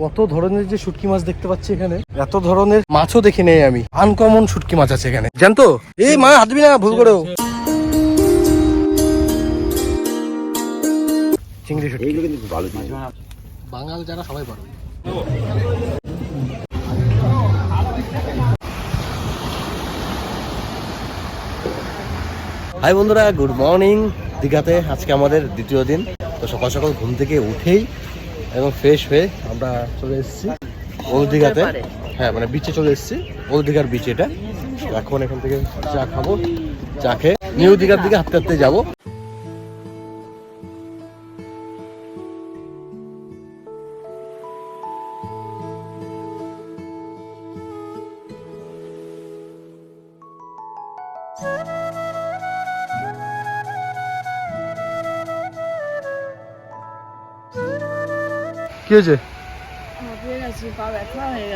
কত ধরনের যে শুটকি মাছ দেখতে পাচ্ছি এখানে এত ধরনের মাছও দেখি নেই আমি। আনকমন শুটকি মাছ আছে এখানে। জানতো? এই মা হাতবি না ভুল করেও। চিংড়ি শুটকি। ভালো বাঙাল যারা সবাই পারবে হাই বন্ধুরা গুড মর্নিং। দীঘাতে আজকে আমাদের দ্বিতীয় দিন। তো সকাল সকাল ঘুম থেকে উঠেই এবং ফ্রেশ হয়ে আমরা চলে এসেছি ওল্ড দীঘাতে হ্যাঁ মানে বিচে চলে এসেছি ওল্ড দীঘার বিচ এটা। এখন এখান থেকে চা খাব চা খেয়ে নিউ দীঘার দিকে হাঁটতে হাঁটতে যাব। কি হয়েছে? হয়ে হয়ে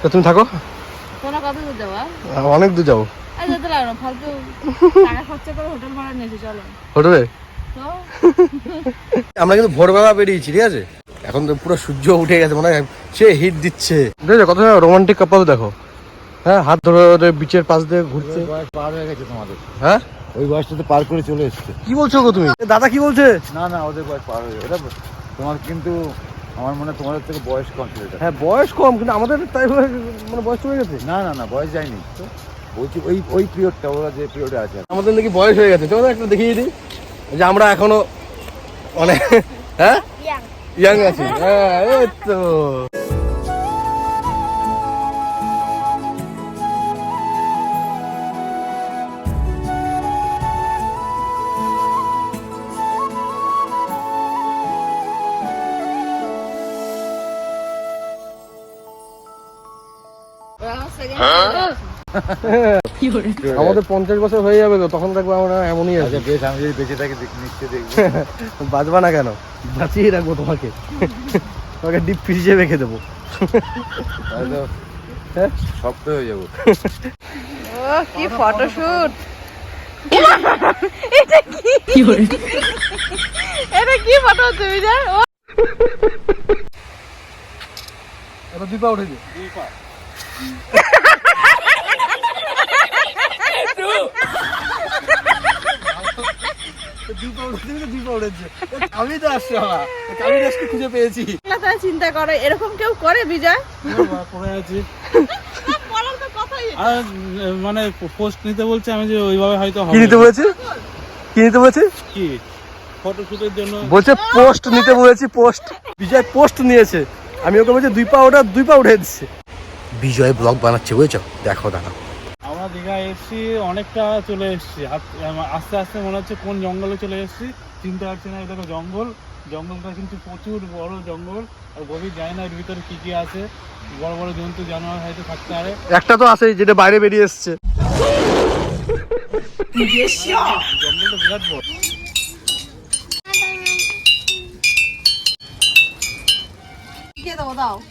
তা তুমি থাকো। অনেক দূর যাব। হোটেল আমরা কিন্তু ভোরবেলা বেরিয়েছি ঠিক আছে? এখন তো পুরো সূর্য উঠে গেছে মনে হয় সে হিট দিচ্ছে। দেখো কত রোমান্টিক কাপল দেখো। হ্যাঁ হাত ধরে ধরে বিচের পাশ দিয়ে ঘুরছে। পার হয়ে গেছে তোমাদের। হ্যাঁ? ওই বয়সটা তো পার করে চলে এসছে। কি বলছো গো তুমি? দাদা কি বলছে? না না ওদের বয়স পার হয়ে গেছে। ওটা তোমার কিন্তু আমার মনে হয় তোমাদের থেকে বয়স কম ছিল এটা। হ্যাঁ বয়স কম কিন্তু আমাদের তাই বলে মানে বয়স চলে গেছে? না না না বয়স যায়নি। তো বলছি ওই ওই পিরিয়ডটা ওরা যে পিরিয়ডে আছে। আমাদের নাকি বয়স হয়ে গেছে। তোমাদের একটা দেখিয়ে দিই। যে আমরা এখনও অনেক হ্যাঁ? ইয়াং আছি। হ্যাঁ এই তো। আমাদের পঞ্চাশ বছর হয়ে যাবে তো তখন দেখব আমরা এমনই আছে। আচ্ছা বেশ আমি যদি বেঁচে থাকি দেখ- নিশ্চয়ই দেখব। বাঁচবা না কেন? বাঁচিয়ে রাখব তোমাকে। তোমাকে ডিপ ফ্রিজে রেখে দেবো। হ্যাঁ? শক্ত হয়ে যাব। ও কি ফটোশুট এটা কি? এটা কি ফটো তুমি জান এবার দুই পা উঠেছে দুই পা। আমি তো আসছি আমি আজকে খুঁজে পেয়েছি চিন্তা করে এরকম কেউ করে বিজয়? পড়ে আছি আর মানে পোস্ট নিতে বলছে আমি যে ওইভাবে হয়তো হবে নিতে। বলেছে? কি নিতে বলেছে? কি? ফটোশুটের জন্য বলছে পোস্ট নিতে বলেছি পোস্ট বিজয় পোস্ট নিয়েছে। আমি ওকে বলছি দুই পা ওটা দুই পা উঠে দিচ্ছে। বিজয় ব্লগ বানাচ্ছে বুঝেছ? দেখো দাঁড়াও। আমরা দীঘা এসেছি অনেকটা চলে এসেছি। আস্তে আস্তে মনে হচ্ছে কোন জঙ্গলে চলে এসেছি। চিনতে পারছি না এটা জঙ্গল। জঙ্গলটা কিন্তু প্রচুর বড় জঙ্গল। আর গভীর যায় না এর ভিতরে কি কি আছে। বড় বড় জন্তু জানোয়ার হয়তো থাকতে পারে। একটা তো আছে যেটা বাইরে বেরিয়ে এসছে। জঙ্গলটা বিরাট বড়।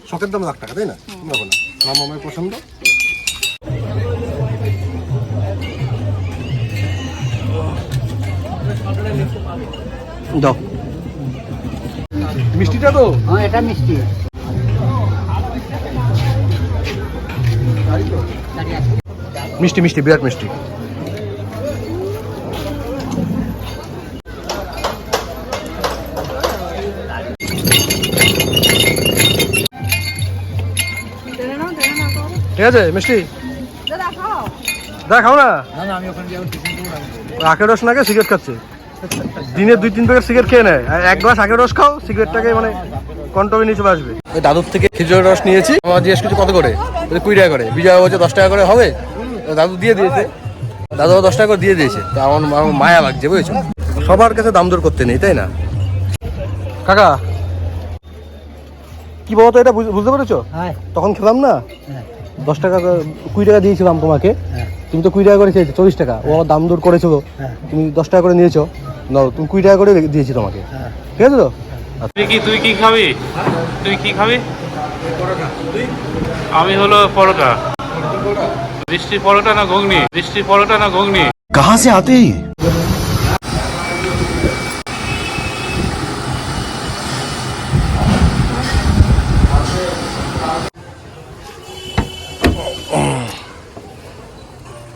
শখের দাম লাখ টাকা তাই না? না। আমার মামার পছন্দ? দাও। মিষ্টিটা তো? হ্যাঁ এটা মিষ্টি। মিষ্টি মিষ্টি বিরাট মিষ্টি। ঠিক আছে মিষ্টি? দাদা খাও না? না না। আখের রস নাকে সিগারেট খাচ্ছে? দিনে দুই তিন প্যাকেট সিগারেট খেয়ে নেয়। আর এক গ্লাস আখের রস খাও সিগারেটটাকে মানে কন্ট্রোলে নিয়ে চলে আসবে। ওই দাদুর থেকে খেজুরের রস নিয়েছি। আমার জিজ্ঞেস করছে কত করে? কুড়ি টাকা করে। বিজয় বলছে দশ টাকা করে হবে? দাদু দিয়ে দিয়েছে। দাদু দশ টাকা করে দিয়ে দিয়েছে। তো আমার মায়া লাগছে বুঝেছ? সবার কাছে দাম দর করতে নেই তাই না? কাকা কি বলতো এটা বুঝ- বুঝতে পেরেছ? হ্যাঁ। তখন খেলাম না? হ্যাঁ। দশ টাকা কুড়ি টাকা দিয়েছিলাম তোমাকে। হ্যাঁ। তুমি তো কুড়ি টাকা করে খেয়েছো চল্লিশ টাকা। ও দাম দূর করেছিল হ্যাঁ। তুমি দশ টাকা করে নিয়েছো। নাও তুমি কুড়ি টাকা করে দিয়েছি তোমাকে। হ্যাঁ। ঠিক আছে তো? তুই কি তুই কি খাবি? তুই কি খাবি? আমি হলো পরোটা। বৃষ্টি পরোটা না ঘুগনি? বৃষ্টি পরোটা না ঘুগনি? কাহা সে আতে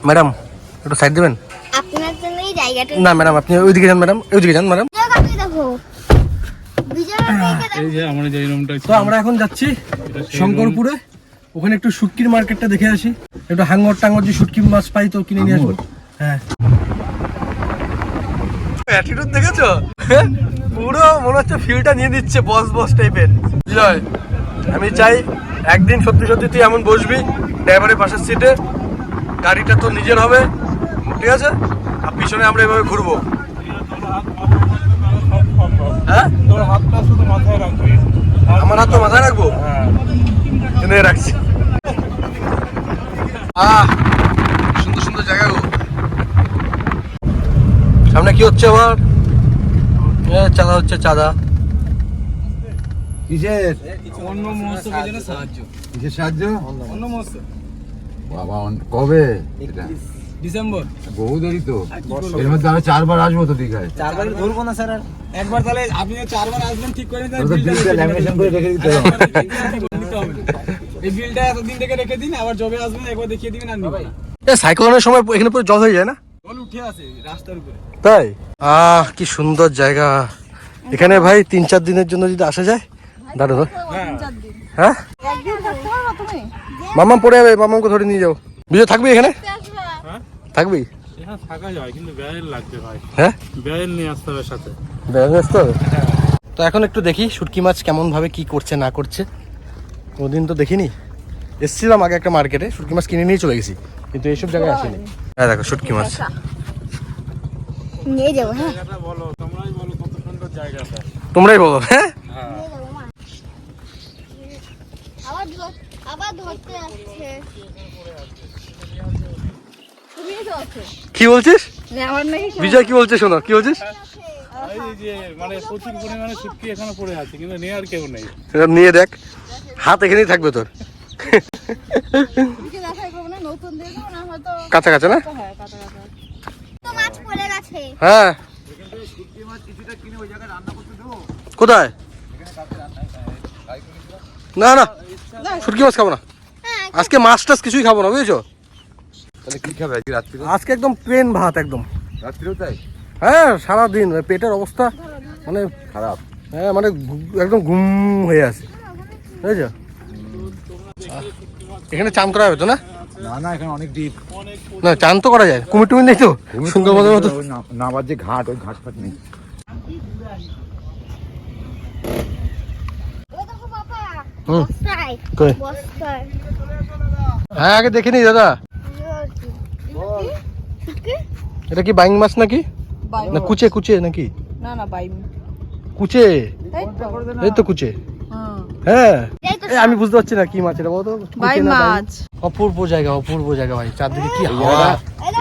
ম্যাডাম একটু সাইড দেবেন? আপনার জন্য এই জায়গাটা না ম্যাডাম আপনি ওইদিকে যান ম্যাডাম। ওইদিকে যান ম্যাডাম। তো আমরা এখন যাচ্ছি শঙ্করপুরে। ওখানে একটু শুটকির মার্কেটটা দেখে আসি। একটু হাঙ্গর টাঙ্গর যে শুটকি মাছ পাই তো কিনে নিয়ে আসব। হ্যাঁ। অ্যাটিটিউড দেখেছ? পুরো মনে হচ্ছে ফিলটা নিয়ে দিচ্ছে বস বস টাইপের বিজয় আমি চাই একদিন সত্যি সত্যি তুই এমন বসবি ড্রাইভারের পাশের সিটে গাড়িটা তো নিজের হবে। ঠিক আছে? আর পিছনে আমরা এভাবে ঘুরবো। হ্যাঁ? তোর হাতটা মাথায় রাখবি আমার হাত তো মাথায় রাখব? হ্যাঁ এনে রাখছি। আহ! সুন্দর সুন্দর জায়গা গো সামনে কি হচ্ছে আবার? চাঁদা হচ্ছে চাঁদা। কিসের? অন্য মহোৎসবের জন্য সাহায্য। কিসের সাহায্য? অন্য মহোৎসব। বাবা কবে? ডিসেম্বর। বহু দেরি তো। এর মধ্যে আমি চারবার আসব তো দীঘায়। চারবার ধরবো না স্যার? আর একবার তাহলে আপনি চারবার আসবেন ঠিক করে তাহলে বিলটা ল্যামিনেশন করে রেখে দিতে হবে। এই বিলটা এতদিন থেকে রেখে দিন আবার জবে আসবেন একবার দেখিয়ে দিবেন আর নিবেন সাইক্লোনের সময় এখানে পুরো জল হয়ে যায় না? জল উঠে আসে রাস্তার উপরে। তাই? আহ কি সুন্দর জায়গা। এখানে ভাই তিন চার দিনের জন্য যদি আসা যায় দাঁড়ো হ্যাঁ একদিন থাকতে পারবা তুমি মামাম পড়ে যাবে মামামকে ধরে নিয়ে যাও। বিজয় থাকবি এখানে? থাকবি? এখানে থাকা যায় কিন্তু ব্যয়ের লাগবে ভাই। হ্যাঁ? ব্যয়ের নিয়ে আসতে হবে সাথে। ব্যস্ত তো এখন একটু দেখি শুটকি মাছ কেমন ভাবে কি করছে না করছে। কোনদিন তো দেখিনি। এসছিলাম আগে একটা মার্কেটে শুটকি মাছ কিনে নিয়ে চলে গেছি। কিন্তু এইসব জায়গায় আসেনি। হ্যাঁ দেখো শুটকি মাছ। নিয়ে যাব হ্যাঁ। তোমরাই বলো হ্যাঁ হ্যাঁ আবার ধর- আবার ধরতে আসছে তুমি তো আছো কি বলছিস? বিজয় কি বলছিস শোনো কি বলছিস? মানে নিয়ে দেখ হাত এখানেই থাকবে তোর। কাঁচা কাঁচা না? হ্যাঁ হ্যাঁ। কোথায়? না না শুটকি মাছ খাব না। আজকে মাছ টাছ কিছুই খাব না বুঝেছ? তাহলে কি খাবে আজকে রাত্রিরে? আজকে একদম প্লেন ভাত একদম। তাই? হ্যাঁ সারাদিন পেটের অবস্থা মানে খারাপ। হ্যাঁ মানে একদম ঘুম হয়ে আছে। বুঝেছ? এখানে চান করা হবে তো না? না না এখানে অনেক ডিপ। না চান তো করা যায়। কুমির টুমির নেই তো? সুন্দরবনের মতো। নামার যে ঘাট ওই ঘাট ফাট নেই হুম। কই? হ্যাঁ আগে দেখে নি দাদা। এটা কি বাইং মাছ নাকি? না কুচে কুচে নাকি? না না বাই। কুচে? এই তো। কুচে। হ্যাঁ। এই আমি বুঝতে পারছি না কি মাছ এটা বলতো বাই মাছ। অপূর্ব জায়গা অপূর্ব জায়গা ভাই চারদিকে কি হাওয়া।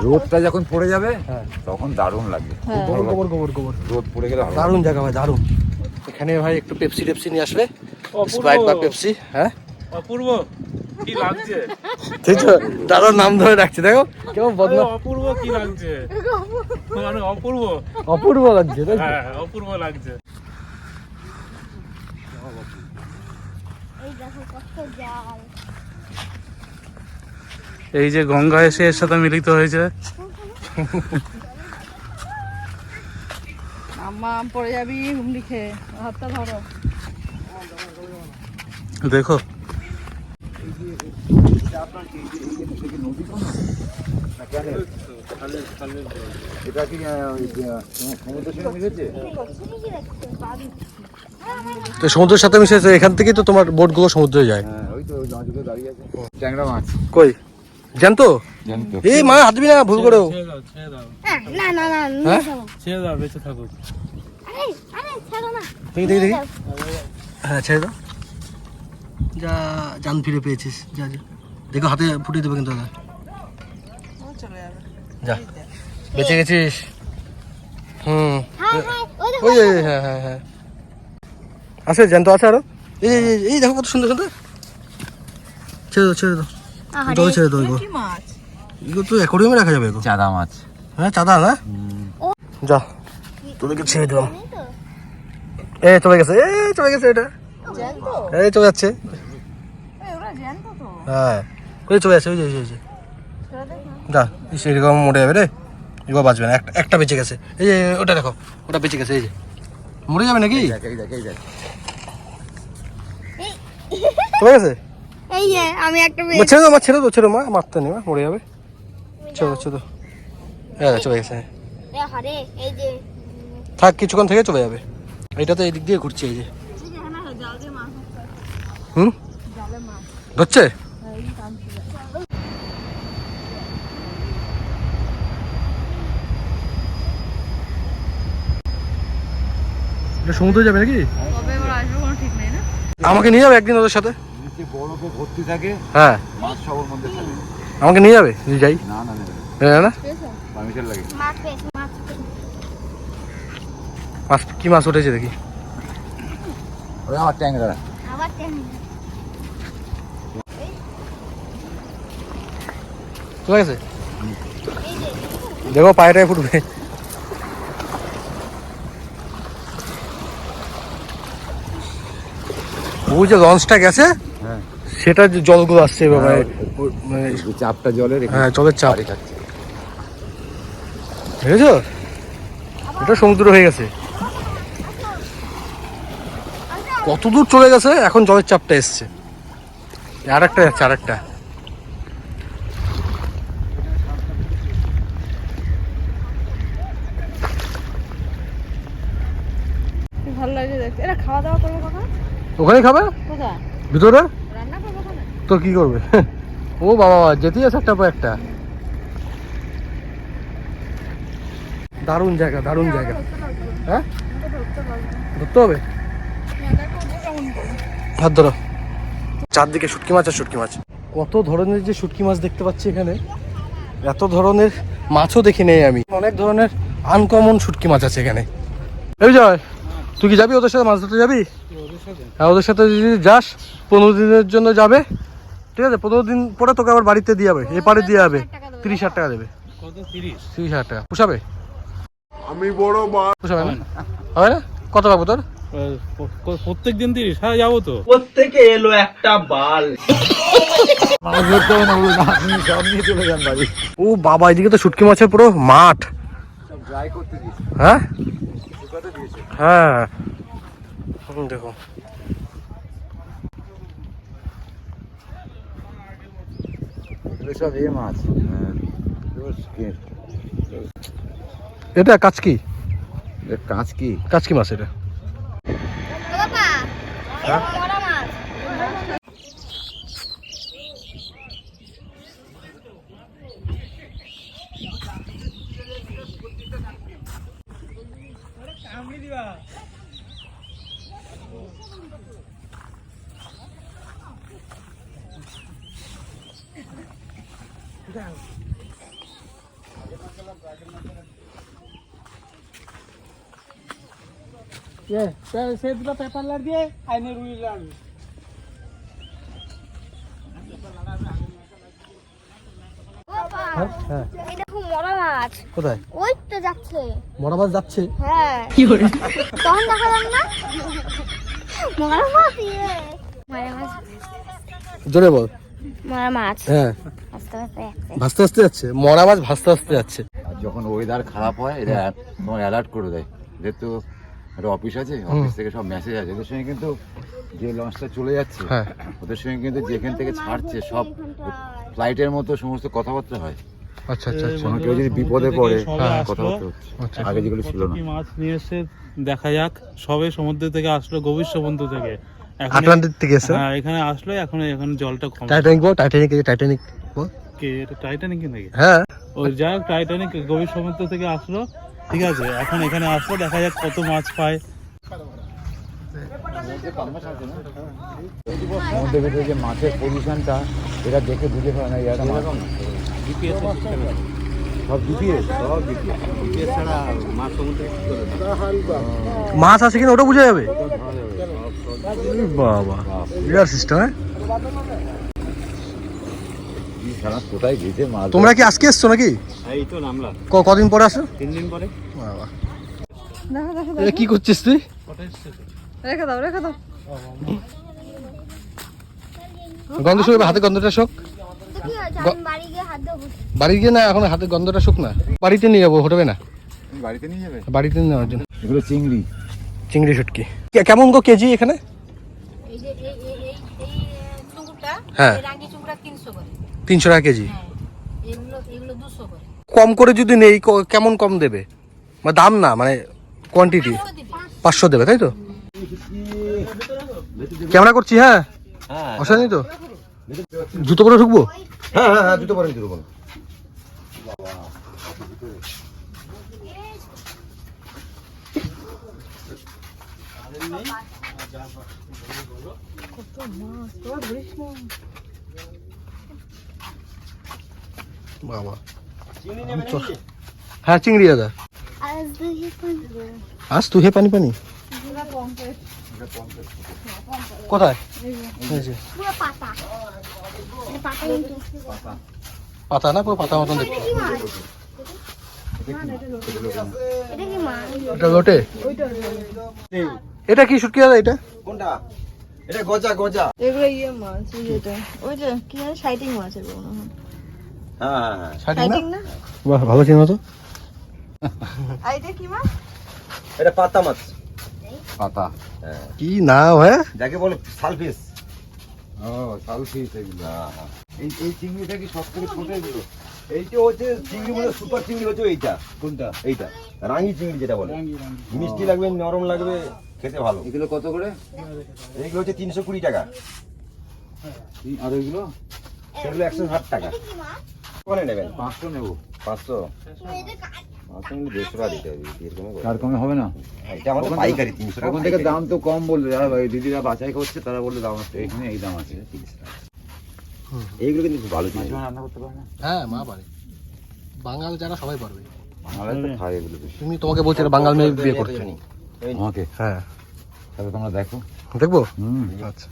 রোদটা যখন পড়ে যাবে হ্যাঁ। তখন দারুণ লাগবে। গোবর গোবর গোবর গোবর। রোদ পড়ে গেলে দারুণ জায়গা ভাই দারুণ। এখানে ভাই একটু পেপসি টেপসি নিয়ে আসবে। স্প্রাইট বা পেপসি হ্যাঁ? অপূর্ব কি লাগছে? ঠিক তো দাদার নাম ধরে রাখছে দেখো। কেমন আরে অপূর্ব কি লাগছে? মানে অপূর্ব। অপূর্ব লাগছে তাই হ্যাঁ অপূর্ব লাগছে। এই দেখো কত জাল এই যে গঙ্গা এসে এর সাথে মিলিত হয়েছে। পড়ে যাবি হুমড়ি খেয়ে। হাতটা ধরো। দেখো। এটা কি তো সমুদ্রের সাথে মিশেছে এখান থেকেই তো তোমার বোটগুলো সমুদ্রে যায়। হ্যাঁ ওই তো দাঁড়িয়ে আছে ট্যাংরা মাছ কই? জানতো জানি তো এই মা হাত দিবি না ভুল করেও। দাও হ্যাঁ, না না না হ্যাঁ? ছেড়ে দাও বেঁচে থাকুক। দেখি দেখি দেখি হ্যাঁ ছেড়ে দাও। যা জান ফিরে পেয়েছিস যা যা। দেখো হাতে ফুটিয়ে দেবে কিন্তু দাদা যা। বেঁচে গেছিস? হুম। হ্যাঁ হ্যাঁ ওই ওই, হ্যাঁ হ্যাঁ হ্যাঁ আছে জ্যান্ত আছে আরও? এই এই, দেখো কত সুন্দর সুন্দর। ছেড়ে দাও ছেড়ে দাও। আহারে। ছেড়ে দাও এগুলো। এগুলো তো অ্যাকোরিয়ামে রাখা যাবে এগুলো। চাঁদা মাছ। হ্যাঁ চাঁদা না যা। তোদেরকে ছেড়ে দিলাম। এই এ চলে গেছে এ চলে গেছে এটা। এই চলে যাচ্ছে। হ্যাঁ। ওই চলে যাচ্ছে ওই যে ওই যে, যে। সেরকম মরে যাবে রে এবার বাঁচবে না। একটা একটা বেঁচে গেছে। এই যে ওটা দেখো ওটা বেঁচে গেছে এই যে। মরে যাবে নাকি? দেখ এই দেখ চলে গেছে? এই যে আমি একটা ছেড়ে দাও মা ছেড়ে দাও ছেড়ে মা মারতে নেই মা মরে যাবে। চলো চলো। হ্যাঁ চলে গেছে। হ্যাঁ। এই যে থাক কিছুক্ষণ থেকে চলে যাবে। এটা তো এই দিক দিয়ে ঘুরছে এই যে। হুম? ধরছে? সমুদ্রে যাবে নাকি? আমাকে নিয়ে যাবে একদিন ওদের সাথে? বরফে ভর্তি থাকে হ্যাঁ। মাছ সবর মধ্যে আমাকে নিয়ে যাবে? যাই। না হ্যাঁ না? পারমিশন লাগে মাছ পেয়েছি মাছ পেয়েছি। মাছ কি মাছ উঠেছে দেখি। আমার ট্যাংরা। চলে গেছে দেখো পায়েটায় ফুটবে। ও যে লঞ্চটা গেছে হ্যাঁ। সেটা যে জলগুলো আসছে এবার মানে মানে চাপটা জলের হ্যাঁ জলের চাপ। খাচ্ছে এটা সমুদ্র হয়ে গেছে। কত দূর চলে গেছে? এখন জলের চাপটা এসছে। আর একটা যাচ্ছে আর একটা ভালো লাগছে দেখতে। খাওয়া দাওয়া করব কখন ওখানে খাবে? কোথায়? ভিতরে? রান্না করব ওখানে? তো কি করবে? ও বাবা যেতেই আছে একটা পর একটা। দারুণ জায়গা দারুণ জায়গা। হ্যাঁ? ধরতে হবে? হাত ধরো। চারদিকে শুটকি মাছ আর শুটকি মাছ। কত ধরনের যে শুটকি মাছ দেখতে পাচ্ছি এখানে এত ধরনের মাছও দেখি নেই আমি। অনেক ধরনের আনকমন শুটকি মাছ আছে এখানে। এই জয় তুই কি যাবি ওদের সাথে? মাছ ধরতে যাবি? হ্যাঁ ওদের সাথে যদি যাস পনেরো দিনের জন্য যাবে। ঠিক আছে পনেরো দিন পরে তোকে আবার বাড়িতে দিয়ে যাবে। এপারে দিয়ে যাবে। তিরিশ হাজার টাকা দেবে। তিরিশ তিরিশ হাজার টাকা। পোষাবে? আমি বড় মা পোষাবে না? হবে না? কত পাবো তোর? প্রত্যেক দিন তিরিশ হ্যাঁ যাব তো। মাছ ধরতে হবে না ওগুলো আপনি সব নিয়ে চলে যান বাড়ি ও বাবা এদিকে তো শুটকি মাছের পুরো মাঠ। ড্রাই করতে হ্যাঁ। হ্যাঁ দেখো। সব এ মাছ। এটা কাচকি? এ কাঁচ কি কাচকি মাছ এটা। ও বাবা এটা মরা সে দুটো পেপার লাগ আইনে রুই লাগবে ও বাবা হ্যাঁ এই দেখো মরা মাছ। কোথায়? ওই তো যাচ্ছে। মরা মাছ যাচ্ছে? হ্যাঁ। কি করে তখন দেখা যাবে না? মরা মাছ ইয়ে। মরা মাছ। জোরে বল। মরা মাছ। হ্যাঁ। আস্তে আস্তে যাচ্ছে। ভাসতে ভাসতে যাচ্ছে? মরা মাছ ভাসতে ভাসতে যাচ্ছে। যখন ওয়েদার খারাপ হয় এরা তোমার অ্যালার্ট করে দেয়। যেহেতু একটা অফিস আছে অফিস থেকে সব মেসেজ আছে এদের সঙ্গে কিন্তু যে লঞ্চটা চলে যাচ্ছে হ্যাঁ। ওদের সঙ্গে কিন্তু যেখান থেকে ছাড়ছে সব ফ্লাইটের মতো সমস্ত কথাবার্তা হয়। আচ্ছা আচ্ছা আচ্ছা। কোনো কেউ যদি বিপদে পড়ে হ্যাঁ। কথাবার্তা হচ্ছে। আচ্ছা। আগে যেগুলো ছিল না। মাছ নিয়ে এসে দেখা যাক সবে সমুদ্র থেকে আসলো গভীর সমুদ্র থেকে। আটলান্টিক থেকে এসে? হ্যাঁ এখানে আসলো এখন এখন জলটা কম। টাইটানিক বল টাইটানিক টাইটানিক বল। কে এটা টাইটানিক নাকি? হ্যাঁ। ওই যাই টাইটানিক গভীর সমুদ্র থেকে আসলো। ঠিক আছে এখন এখানে আসলো দেখা যাক কত মাছ পায়। ভিতরে যে মাছের পজিশনটা এটা দেখে বুঝে পারে না এটা মাছ সব জিপিএস সব জিপিএস মাছ আছে কিনা ওটা বোঝা যাবে? বাবা বিরাট সিস্টেম হ্যাঁ? সারা কোথায় গেছে মাছ তোমরা কি আজকে এসছো নাকি এই তো নামলাম কদিন পরে আসো তিন দিন পরে বাবা দেখো দেখো কি করছিস তুই রেখে দাও রেখে দাও গন্ধ শুকে হাতে গন্ধটা শোক তো কি হয়েছে আমি বাড়ি গিয়ে হাত দেবো বাড়ি গিয়ে না এখন হাতে গন্ধটা শুক না বাড়িতে নিয়ে যাব হোটবে না বাড়িতে নিয়ে যাবে বাড়িতে নিয়ে যাওয়ার জন্য এগুলো চিংড়ি চিংড়ি শুটকি কে- কেমন গো কেজি এখানে এই যে এই এই এই এই চুঙ্গুরটা হ্যাঁ। তিনশো টাকা কেজি? হ্যাঁ কম করে যদি নেই কেমন কম দেবে? বা দাম না মানে কোয়ান্টিটি পাঁচশো দেবে। তাই তো? ক্যামেরা করছি হ্যাঁ? অসুবিধা নেই তো? জুতো করে ঢুকবো? হ্যাঁ হ্যাঁ হ্যাঁ দুটো পরে পরে বাবা আমি তো- হ্যাঁ চিংড়ি দাদা। আজ দুই তুই হে পানি পানি? কোথায়? এই যে, পুরো পাতা। এটা পাতা কিন্তু পাতা না পুরো পাতা মতন দেখতে। এটা কি মাছ? এটা লোটে? এটা কি শুটকি দাদা এটা? কোনটা? এটা গজা গজা। এগুলো ইয়ে মাছ ওই যে কি সাইটিং মাছ এগুলো হয়। হ্যাঁ হ্যাঁ হ্যাঁ শাড়ি না? সাইটিং না বাহ ভালো চিনো তো। এটা কি মাছ এটা পাতা মাছ। পাতা। কি নাম হ্যাঁ? যাকে বলে সালফিস। ও সালফিস এগুলো এই এই চিংড়িটা কি সব থেকে ছোট এগুলো? এইটা হচ্ছে চিংড়ি বলে সুপার চিংড়ি হচ্ছে এইটা। কোনটা? এইটা। রাঙি চিংড়ি যেটা বলে। মিষ্টি লাগবে নরম লাগবে খেতে ভালো। এগুলো কত করে? এইগুলো হচ্ছে তিনশো কুড়ি টাকা। আর ওইগুলো সেগুলো একশো ষাট টাকা। নেবেন? পাঁচশো নেব। পাঁচশো? পাঁচশো দেড়শো টাকা দিতে হবে এরকম তার কমে হবে না? এটা আমাদের পাইকারি তিনশো টাকা ওখান থেকে দাম তো কম বলল যারা ওই দিদিরা বাছাই করছে তারা বলল দাম আছে এখানে এই দাম আছে তিরিশ টাকা। এইগুলো কিন্তু ভালো চিংড়ি মাঝে রান্না করতে পারে না? হ্যাঁ মা পারে। বাঙাল যারা সবাই পারবে। বাঙালি তো খায় এগুলো বেশি। তুমি তোমাকে বলছি বাঙাল মেয়ে বিয়ে করছ আমাকে? হ্যাঁ। তাহলে তোমরা দেখো। দেখব? হুম। আচ্ছা।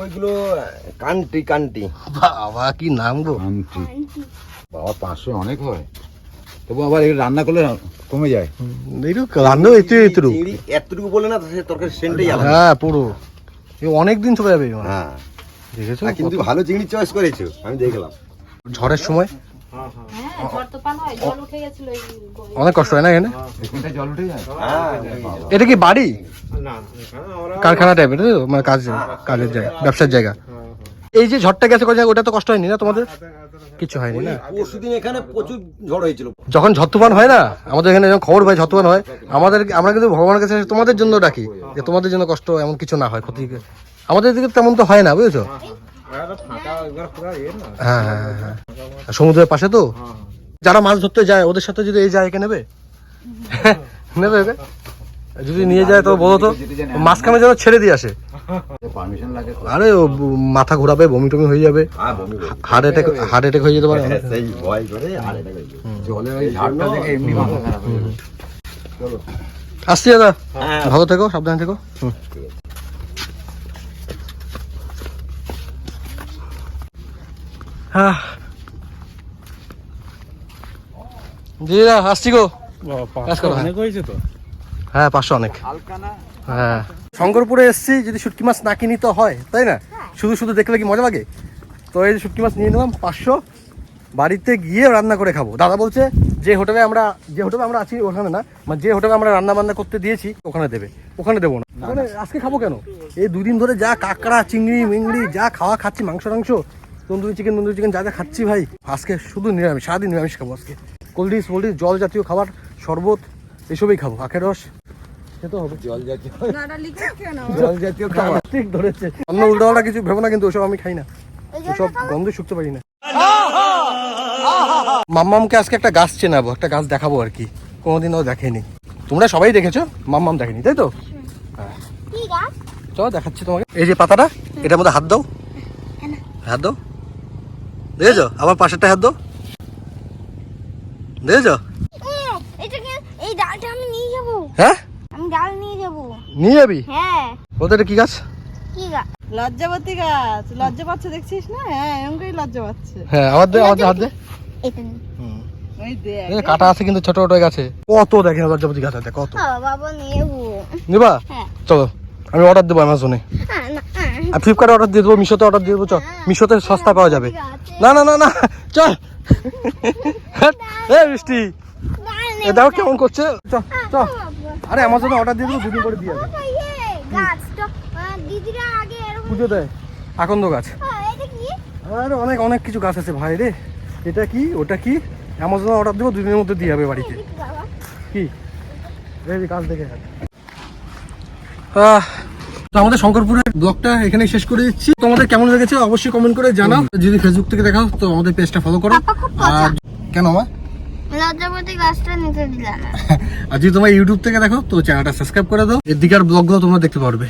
ওইগুলো কান্টি কান্টি বাবা কি নাম গো? আংটি বাবা পাঁচশো অনেক হয়। তবু আবার এগুলো রান্না করলে কমে যায়। এইটুকু রান্নাও এতে এতটুকু। এতটুকু বলে না সে তরকারি সেন্টাই আলাদা। হ্যাঁ পুরো। এ অনেক দিন চলে যাবে। হ্যাঁ। দেখেছ? কিন্তু ভালো চিংড়ি চয়েস করেছ আমি দেখলাম। ঝড়ের সময়? হ্যাঁ হয় অনেক কষ্ট হয় না এখানে? এখানটায় জল উঠে যায়? হ্যাঁ এটা কি বাড়ি? কারখানা টাইপের তো? মানে কাজ কাজের জায়গা ব্যবসার জায়গা। এই যে ঝড়টা গেছে কোথায় ওটা তো কষ্ট হয়নি না তোমাদের? কিছু হয়নি না? পরশুদিন এখানে প্রচুর ঝড় হয়েছিল। যখন ঝড় তুফান হয় না আমাদের এখানে যখন খবর পাই ঝড় তুফান হয় আমাদের আমরা কিন্তু ভগবানের কাছে তোমাদের জন্য ডাকি যে তোমাদের জন্য কষ্ট এমন কিছু না হয় ক্ষতি আমাদের দিকে তেমন তো হয় না বুঝেছ? হ্যাঁ হ্যাঁ। হ্যাঁ, হ্যাঁ সমুদ্রের পাশে তো? যারা মাছ ধরতে যায় ওদের সাথে যদি এই জায়গা নেবে? নেবে? যদি নিয়ে যায় তো বলো তো মাঝখানে যেন ছেড়ে দিয়ে আসে। পারমিশন লাগে তো। আরে ও মাথা ঘোরাবে বমি টমি হয়ে যাবে। হ্যাঁ। হার্ট অ্যাটাক হার্ট অ্যাটাক হয়ে যেতে পারে। হয়ে আসছি দাদা। হ্যাঁ। ভালো থেকো সাবধানে থেকো। হ্যাঁ দিদা আসছি গো। কাজ করো, হ্যাঁ। অনেক হয়েছে তো? হ্যাঁ পাঁচশো অনেক। হ্যাঁ। শঙ্করপুরে এসছি যদি শুটকি মাছ না কিনি তো হয় তাই না? শুধু শুধু দেখলে কি মজা লাগে? তো এই শুটকি মাছ নিয়ে নিলাম পাঁচশো। বাড়িতে গিয়ে রান্না করে খাব। দাদা বলছে যে হোটেলে আমরা যে হোটেলে আমরা আছি ওখানে না মানে যে হোটেলে আমরা রান্না বান্না করতে দিয়েছি ওখানে দেবে। ওখানে দেবো না। ওখানে আজকে খাব কেন? এই দুদিন ধরে যা কাঁকড়া চিংড়ি মিংড়ি যা খাওয়া খাচ্ছি মাংস টাংস তন্দুরি চিকেন তন্দুরি চিকেন যা যা খাচ্ছি ভাই আজকে শুধু নিরামিষ সারাদিন নিরামিষ খাব আজকে। কোল্ড ড্রিঙ্কস কোল্ড ড্রিঙ্কস জল জাতীয় খাবার শরবত এসবই খাব আখের রস। খেতে হবে। জল জাতীয় জল জাতীয় খাবার। ঠিক ধরেছে। অন্য উল্টো কিছু ভেবো না কিন্তু ওসব আমি খাই না। ওসব গন্ধ শুকতে পারি না। মাম্মামকে আজকে একটা গাছ চেনাবো একটা গাছ দেখাবো আর কি। কোনোদিন ও দেখেনি। তোমরা সবাই দেখেছ? মাম্মাম দেখেনি তাই তো? চলো দেখাচ্ছি তোমাকে। এই যে পাতাটা এটার মধ্যে হাত দাও। হাত দাও। দেখেছ? আবার পাশেরটা হাত দাও। দেখেছ? হ্যাঁ? ডাল নিয়ে যাব। নিয়ে যাবি? হ্যাঁ। ওদের কি গাছ? কি গাছ লজ্জাবতী গাছ। লজ্জা পাচ্ছে দেখছিস না? হ্যাঁ এরকম করেই লজ্জা পাচ্ছে। হ্যাঁ দে দে, হাত দে। এটা কাটা আছে কিন্তু ছোট ছোট গাছে। কত দেখে লজ্জাপতি গাছ আছে কত। বাবা বাবা নিয়ে যাব নিবা? হ্যাঁ। চলো আমি অর্ডার দেবো অ্যামাজনে হ্যাঁ, হ্যাঁ, আর ফ্লিপকার্টে অর্ডার দিয়ে দেবো মিশোতে অর্ডার দিয়ে দেবো চ মিশোতে সস্তা পাওয়া যাবে। না না না না চল। এ বৃষ্টি এ দেখো কেমন করছে? চ চ আরে অ্যামাজনে অর্ডার দিয়ে দেবো দুদিন করে দিয়ে ইয়ে, দিদিরা আগে এরকম পুজো দেয়। আকন্দ গাছ। হ্যাঁ, আরে অনেক অনেক কিছু গাছ আছে ভাই রে। এটা কি? ওটা কি? অ্যামাজনে অর্ডার দেবো দুদিনের মধ্যে দিয়ে যাবে বাড়িতে। কি? গাছ দেখে। তো আমাদের শঙ্করপুরের ব্লগটা এখানে শেষ করে দিচ্ছি। তোমাদের কেমন লেগেছে অবশ্যই কমেন্ট করে জানাও। যদি ফেসবুক থেকে দেখাও তো আমাদের পেজটা ফলো করো। আর কেন মা? দিলাম আর যদি তোমার ইউটিউব থেকে দেখো, তো চ্যানেলটা সাবস্ক্রাইব করে দাও। এদিকার ব্লগগুলো তোমরা দেখতে পারবে।